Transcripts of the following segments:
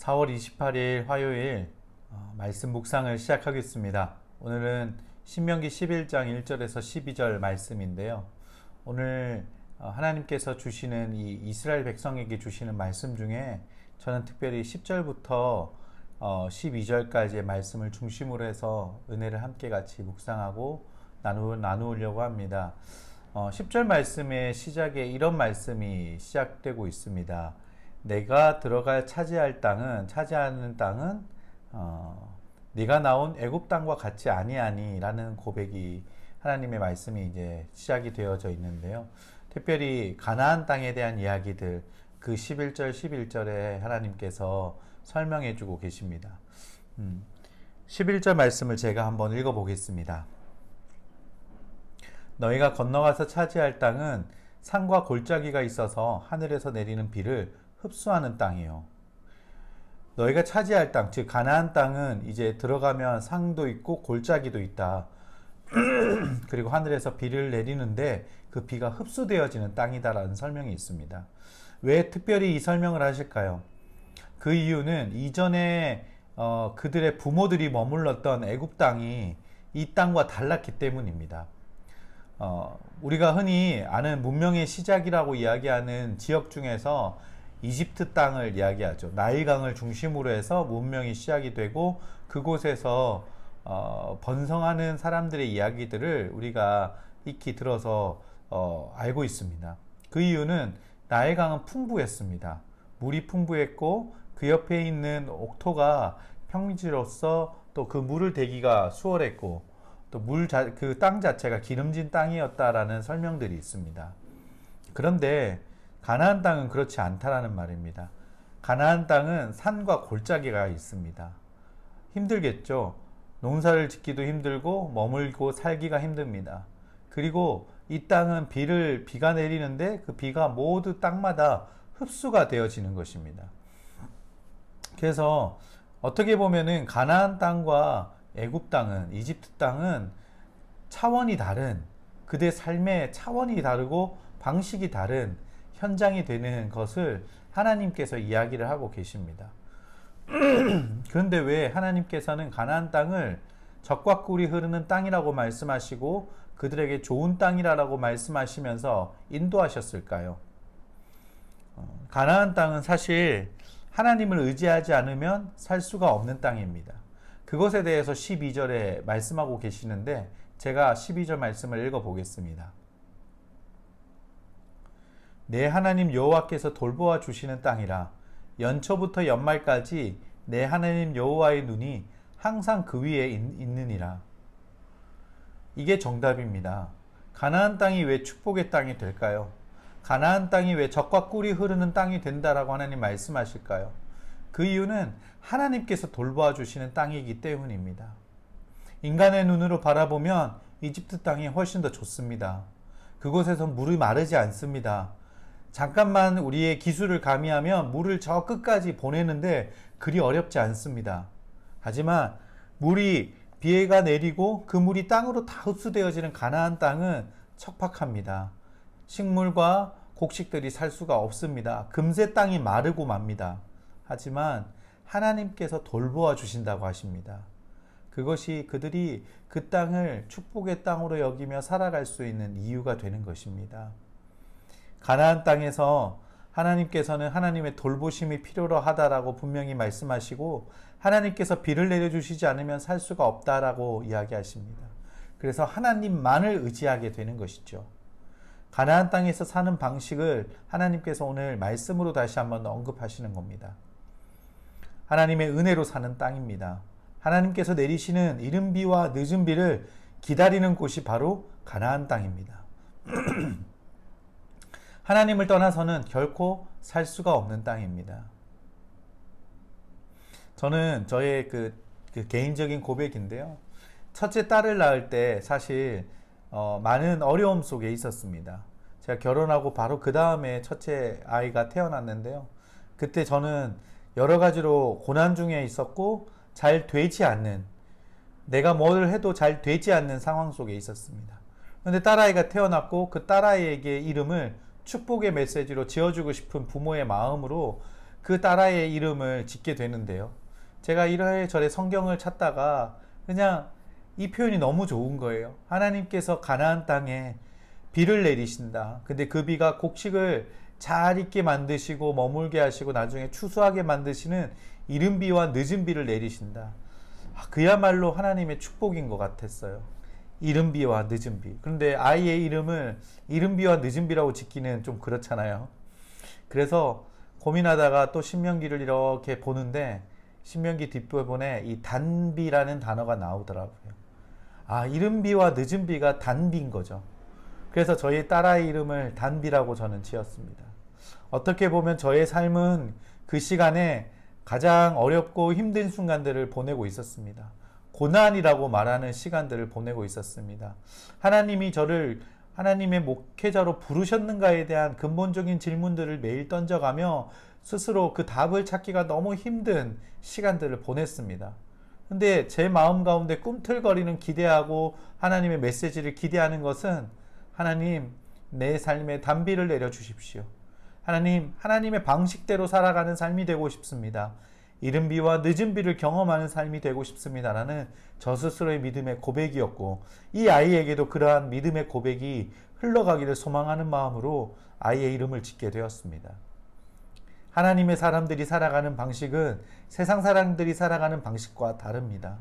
4월 28일 화요일 어, 말씀 묵상을 시작하겠습니다. 오늘은 신명기 11장 1절에서 12절 말씀인데요. 오늘 어, 하나님께서 주시는 이 이스라엘 백성에게 주시는 말씀 중에 저는 특별히 10절부터 어, 12절까지의 말씀을 중심으로 해서 은혜를 함께 같이 묵상하고 나누, 나누려고 합니다. 어, 10절 말씀의 시작에 이런 말씀이 시작되고 있습니다. 내가 들어갈 차지할 땅은 차지하는 땅은 어, 네가 나온 애굽 땅과 같지 아니하니라는 고백이 하나님의 말씀이 이제 시작이 되어져 있는데요. 특별히 가나안 땅에 대한 이야기들 그 11절 11절에 하나님께서 설명해 주고 계십니다. 음, 11절 말씀을 제가 한번 읽어 보겠습니다. 너희가 건너가서 차지할 땅은 산과 골짜기가 있어서 하늘에서 내리는 비를 흡수하는 땅이요. 너희가 차지할 땅, 즉 가나안 땅은 이제 들어가면 상도 있고 골짜기도 있다. 그리고 하늘에서 비를 내리는데 그 비가 흡수되어지는 땅이다라는 설명이 있습니다. 왜 특별히 이 설명을 하실까요? 그 이유는 이전에 어, 그들의 부모들이 머물렀던 애굽 땅이 이 땅과 달랐기 때문입니다. 어, 우리가 흔히 아는 문명의 시작이라고 이야기하는 지역 중에서 이집트 땅을 이야기하죠. 나일강을 중심으로 해서 문명이 시작이 되고 그곳에서 어, 번성하는 사람들의 이야기들을 우리가 익히 들어서 어, 알고 있습니다. 그 이유는 나일강은 풍부했습니다. 물이 풍부했고 그 옆에 있는 옥토가 평지로서 또 그 물을 대기가 수월했고 또 물 그 땅 자체가 기름진 땅이었다라는 설명들이 있습니다. 그런데 가나안 땅은 그렇지 않다라는 말입니다. 가나안 땅은 산과 골짜기가 있습니다. 힘들겠죠. 농사를 짓기도 힘들고 머물고 살기가 힘듭니다. 그리고 이 땅은 비를 비가 내리는데 그 비가 모두 땅마다 흡수가 되어지는 것입니다. 그래서 어떻게 보면은 가나안 땅과 애굽 땅은 이집트 땅은 차원이 다른 그대 삶의 차원이 다르고 방식이 다른 현장이 되는 것을 하나님께서 이야기를 하고 계십니다. 그런데 왜 하나님께서는 가나안 땅을 적과 꿀이 흐르는 땅이라고 말씀하시고 그들에게 좋은 땅이라고 말씀하시면서 인도하셨을까요? 어, 가나안 땅은 사실 하나님을 의지하지 않으면 살 수가 없는 땅입니다. 그것에 대해서 12절에 말씀하고 계시는데 제가 12절 말씀을 읽어 보겠습니다. 내 하나님 여호와께서 돌보아 주시는 땅이라 연초부터 연말까지 내 하나님 여호와의 눈이 항상 그 위에 있느니라. 이게 정답입니다. 가나안 땅이 왜 축복의 땅이 될까요? 가나안 땅이 왜 적과 꿀이 흐르는 땅이 된다라고 하나님 말씀하실까요? 그 이유는 하나님께서 돌보아 주시는 땅이기 때문입니다. 인간의 눈으로 바라보면 이집트 땅이 훨씬 더 좋습니다. 그곳에서 물이 마르지 않습니다. 잠깐만 우리의 기술을 가미하면 물을 저 끝까지 보내는데 그리 어렵지 않습니다. 하지만 물이 비해가 내리고 그 물이 땅으로 다 흡수되어지는 가나안 땅은 척박합니다. 식물과 곡식들이 살 수가 없습니다. 금세 땅이 마르고 맙니다. 하지만 하나님께서 돌보아 주신다고 하십니다. 그것이 그들이 그 땅을 축복의 땅으로 여기며 살아갈 수 있는 이유가 되는 것입니다. 가나안 땅에서 하나님께서는 하나님의 돌보심이 필요로 하다라고 분명히 말씀하시고 하나님께서 비를 내려주시지 않으면 살 수가 없다라고 이야기하십니다. 그래서 하나님만을 의지하게 되는 것이죠. 가나안 땅에서 사는 방식을 하나님께서 오늘 말씀으로 다시 한번 언급하시는 겁니다. 하나님의 은혜로 사는 땅입니다. 하나님께서 내리시는 이른 비와 늦은 비를 기다리는 곳이 바로 가나안 땅입니다. 하나님을 떠나서는 결코 살 수가 없는 땅입니다. 저는 저의 그, 그 개인적인 고백인데요. 첫째 딸을 낳을 때 사실 어, 많은 어려움 속에 있었습니다. 제가 결혼하고 바로 그 다음에 첫째 아이가 태어났는데요. 그때 저는 여러 가지로 고난 중에 있었고 잘 되지 않는 내가 뭘 해도 잘 되지 않는 상황 속에 있었습니다. 그런데 딸아이가 태어났고 그 딸아이에게 이름을 축복의 메시지로 지어주고 싶은 부모의 마음으로 그 딸아이의 이름을 짓게 되는데요. 제가 이래저래 성경을 찾다가 그냥 이 표현이 너무 좋은 거예요. 하나님께서 가나안 땅에 비를 내리신다. 근데 그 비가 곡식을 잘 익게 만드시고 머물게 하시고 나중에 추수하게 만드시는 이른 비와 늦은 비를 내리신다. 아, 그야말로 하나님의 축복인 것 같았어요. 이른 비와 늦은 비. 그런데 아이의 이름을 이른 비와 늦은 비라고 짓기는 좀 그렇잖아요. 그래서 고민하다가 또 신명기를 이렇게 보는데 신명기 뒷부분에 이 단비라는 단어가 나오더라고요. 아, 이른 비와 늦은 비가 단비인 거죠. 그래서 저희 딸아이 이름을 단비라고 저는 지었습니다. 어떻게 보면 저의 삶은 그 시간에 가장 어렵고 힘든 순간들을 보내고 있었습니다. 고난이라고 말하는 시간들을 보내고 있었습니다. 하나님이 저를 하나님의 목회자로 부르셨는가에 대한 근본적인 질문들을 매일 던져가며 스스로 그 답을 찾기가 너무 힘든 시간들을 보냈습니다. 근데 제 마음 가운데 꿈틀거리는 기대하고 하나님의 메시지를 기대하는 것은 하나님 내 삶에 단비를 내려 주십시오. 하나님 하나님의 방식대로 살아가는 삶이 되고 싶습니다. 이른 비와 늦은 비를 경험하는 삶이 되고 싶습니다라는 저 스스로의 믿음의 고백이었고 이 아이에게도 그러한 믿음의 고백이 흘러가기를 소망하는 마음으로 아이의 이름을 짓게 되었습니다. 하나님의 사람들이 살아가는 방식은 세상 사람들이 살아가는 방식과 다릅니다.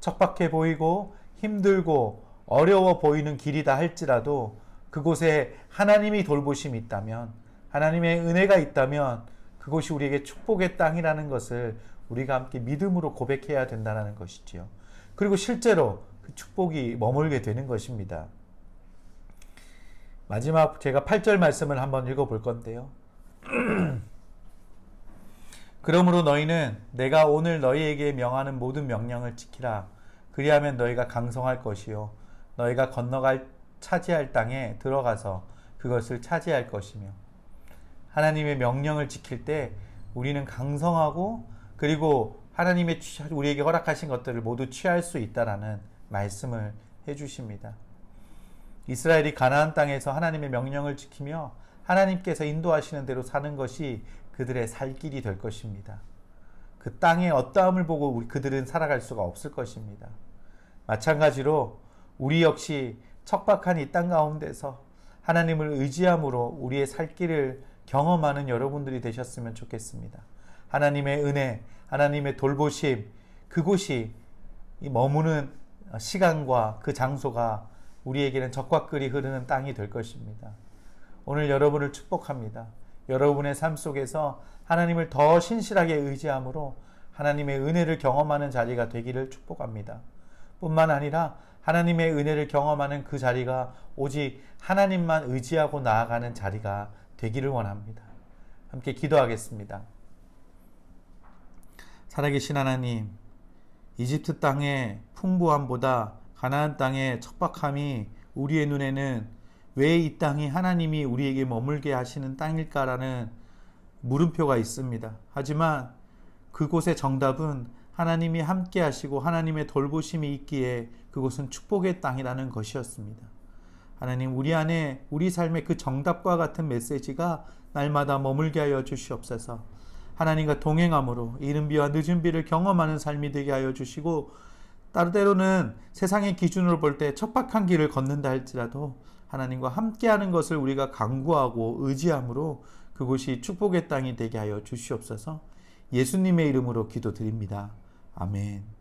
척박해 보이고 힘들고 어려워 보이는 길이다 할지라도 그곳에 하나님이 돌보심이 있다면 하나님의 은혜가 있다면 그곳이 우리에게 축복의 땅이라는 것을 우리가 함께 믿음으로 고백해야 된다는 것이지요. 그리고 실제로 그 축복이 머물게 되는 것입니다. 마지막 제가 8절 말씀을 한번 읽어 볼 건데요. 그러므로 너희는 내가 오늘 너희에게 명하는 모든 명령을 지키라. 그리하면 너희가 강성할 것이요. 너희가 건너갈 차지할 땅에 들어가서 그것을 차지할 것이며. 하나님의 명령을 지킬 때 우리는 강성하고 그리고 하나님의 우리에게 허락하신 것들을 모두 취할 수 있다라는 말씀을 해 주십니다. 이스라엘이 가나안 땅에서 하나님의 명령을 지키며 하나님께서 인도하시는 대로 사는 것이 그들의 살 길이 될 것입니다. 그 땅의 어떠함을 보고 우리 그들은 살아갈 수가 없을 것입니다. 마찬가지로 우리 역시 척박한 이 땅 가운데서 하나님을 의지함으로 우리의 살 길을 경험하는 여러분들이 되셨으면 좋겠습니다. 하나님의 은혜, 하나님의 돌보심, 그곳이 머무는 시간과 그 장소가 우리에게는 적과 끓이 흐르는 땅이 될 것입니다. 오늘 여러분을 축복합니다. 여러분의 삶 속에서 하나님을 더 신실하게 의지함으로 하나님의 은혜를 경험하는 자리가 되기를 축복합니다. 뿐만 아니라 하나님의 은혜를 경험하는 그 자리가 오직 하나님만 의지하고 나아가는 자리가 되기를 원합니다. 함께 기도하겠습니다. 살아계신 하나님, 이집트 땅의 풍부함보다 가나안 땅의 척박함이 우리의 눈에는 왜 이 땅이 하나님이 우리에게 머물게 하시는 땅일까라는 물음표가 있습니다. 하지만 그곳의 정답은 하나님이 함께 하시고 하나님의 돌보심이 있기에 그곳은 축복의 땅이라는 것이었습니다. 하나님 우리 안에 우리 삶의 그 정답과 같은 메시지가 날마다 머물게 하여 주시옵소서. 하나님과 동행함으로 이른 비와 늦은 비를 경험하는 삶이 되게 하여 주시고 따르때로는 세상의 기준으로 볼 때 척박한 길을 걷는다 할지라도 하나님과 함께하는 것을 우리가 강구하고 의지함으로 그곳이 축복의 땅이 되게 하여 주시옵소서. 예수님의 이름으로 기도드립니다. 아멘.